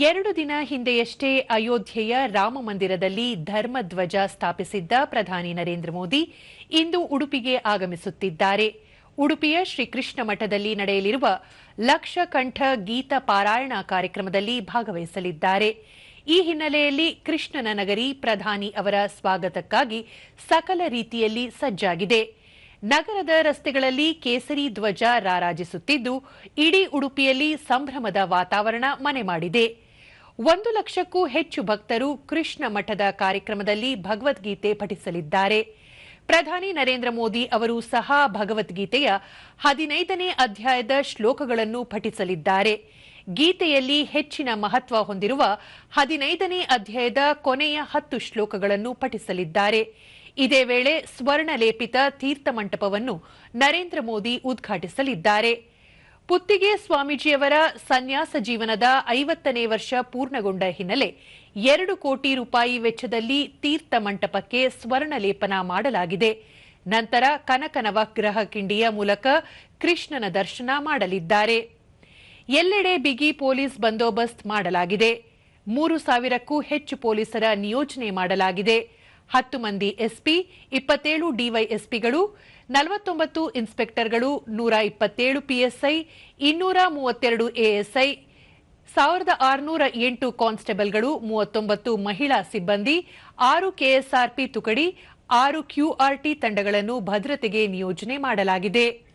ಎರಡು ದಿನ ಹಿಂದೆಯಷ್ಟೇ ಅಯೋಧ್ಯೆಯ ರಾಮ ಮಂದಿರದಲ್ಲಿ ಧರ್ಮಧ್ವಜ ಸ್ಥಾಪಿಸಿದ್ದ ಪ್ರಧಾನಿ ನರೇಂದ್ರ ಮೋದಿ ಇಂದು ಉಡುಪಿಗೆ ಆಗಮಿಸುತ್ತಿದ್ದಾರೆ. ಉಡುಪಿಯ ಶ್ರೀಕೃಷ್ಣ ಮಠದಲ್ಲಿ ನಡೆಯಲಿರುವ ಲಕ್ಷಕಂಠ ಗೀತ ಪಾರಾಯಣ ಕಾರ್ಯಕ್ರಮದಲ್ಲಿ ಭಾಗವಹಿಸಲಿದ್ದಾರೆ. ಈ ಹಿನ್ನೆಲೆಯಲ್ಲಿ ಕೃಷ್ಣನ ನಗರಿ ಪ್ರಧಾನಿ ಅವರ ಸ್ವಾಗತಕ್ಕಾಗಿ ಸಕಲ ರೀತಿಯಲ್ಲಿ ಸಜ್ಜಾಗಿದೆ. ನಗರದ ರಸ್ತೆಗಳಲ್ಲಿ ಕೇಸರಿ ಧ್ವಜ ರಾರಾಜಿಸುತ್ತಿದ್ದು, ಇಡೀ ಉಡುಪಿಯಲ್ಲಿ ಸಂಭ್ರಮದ ವಾತಾವರಣ ಮನೆ ಮಾಡಿದೆ. ಒಂದು ಲಕ್ಷಕ್ಕೂ ಹೆಚ್ಚು ಭಕ್ತರು ಕೃಷ್ಣ ಮಠದ ಕಾರ್ಯಕ್ರಮದಲ್ಲಿ ಭಗವದ್ಗೀತೆ ಪಠಿಸಲಿದ್ದಾರೆ. ಪ್ರಧಾನಿ ನರೇಂದ್ರ ಮೋದಿ ಅವರು ಸಹ ಭಗವದ್ಗೀತೆಯ ಹದಿನೈದನೇ ಅಧ್ಯಾಯದ ಶ್ಲೋಕಗಳನ್ನು ಪಠಿಸಲಿದ್ದಾರೆ. ಗೀತೆಯಲ್ಲಿ ಹೆಚ್ಚಿನ ಮಹತ್ವ ಹೊಂದಿರುವ ಹದಿನೈದನೇ ಅಧ್ಯಾಯದ ಕೊನೆಯ ಹತ್ತು ಶ್ಲೋಕಗಳನ್ನು ಪಠಿಸಲಿದ್ದಾರೆ. ಇದೇ ವೇಳೆ ಸ್ವರ್ಣಲೇಪಿತ ತೀರ್ಥಮಂಟಪವನ್ನು ನರೇಂದ್ರ ಮೋದಿ ಉದ್ಘಾಟಿಸಲಿದ್ದಾರೆ. ಪುತ್ತಿಗೆ ಸ್ವಾಮೀಜಿಯವರ ಸನ್ಯಾಸ ಜೀವನದ ಐವತ್ತನೇ ವರ್ಷ ಪೂರ್ಣಗೊಂಡ ಹಿನ್ನೆಲೆ ಎರಡು ಕೋಟಿ ರೂಪಾಯಿ ವೆಚ್ಚದಲ್ಲಿ ತೀರ್ಥ ಮಂಟಪಕ್ಕೆ ಸ್ವರ್ಣಲೇಪನ ಮಾಡಲಾಗಿದೆ. ನಂತರ ಕನಕನವಗ್ರಹ ಕಿಂಡಿಯ ಮೂಲಕ ಕೃಷ್ಣನ ದರ್ಶನ ಮಾಡಲಿದ್ದಾರೆ. ಎಲ್ಲೆಡೆ ಬಿಗಿ ಪೊಲೀಸ್ ಬಂದೋಬಸ್ತ್ ಮಾಡಲಾಗಿದೆ. ಮೂರು ಸಾವಿರಕ್ಕೂ ಹೆಚ್ಚು ಪೊಲೀಸರ ನಿಯೋಜನೆ ಮಾಡಲಾಗಿದೆ. ಹತ್ತು ಮಂದಿ ಎಸ್ಪಿ, ಇಪ್ಪತ್ತೇಳು ಡಿವೈಎಸ್ಪಿಗಳು, ನಲವತ್ತೊಂಬತ್ತು ಇನ್ಸ್ಪೆಕ್ಟರ್ಗಳು, ನೂರ ಇಪ್ಪತ್ತೇಳು ಪಿಎಸ್ಐ, ಇನ್ನೂರ ಮೂವತ್ತೆರಡು ಎಎಸ್ಐ, ಸಾವಿರದ ಆರುನೂರ ಎಂಟು ಕಾನ್ಸ್ಟೇಬಲ್ಗಳು, ಮೂವತ್ತೊಂಬತ್ತು ಮಹಿಳಾ ಸಿಬ್ಬಂದಿ, ಆರು ಕೆಎಸ್ಆರ್ಪಿ ತುಕಡಿ, ಆರು ಕ್ಯೂಆರ್ಟಿ ತಂಡಗಳನ್ನು ಭದ್ರತೆಗೆ ನಿಯೋಜನೆ ಮಾಡಲಾಗಿದೆ.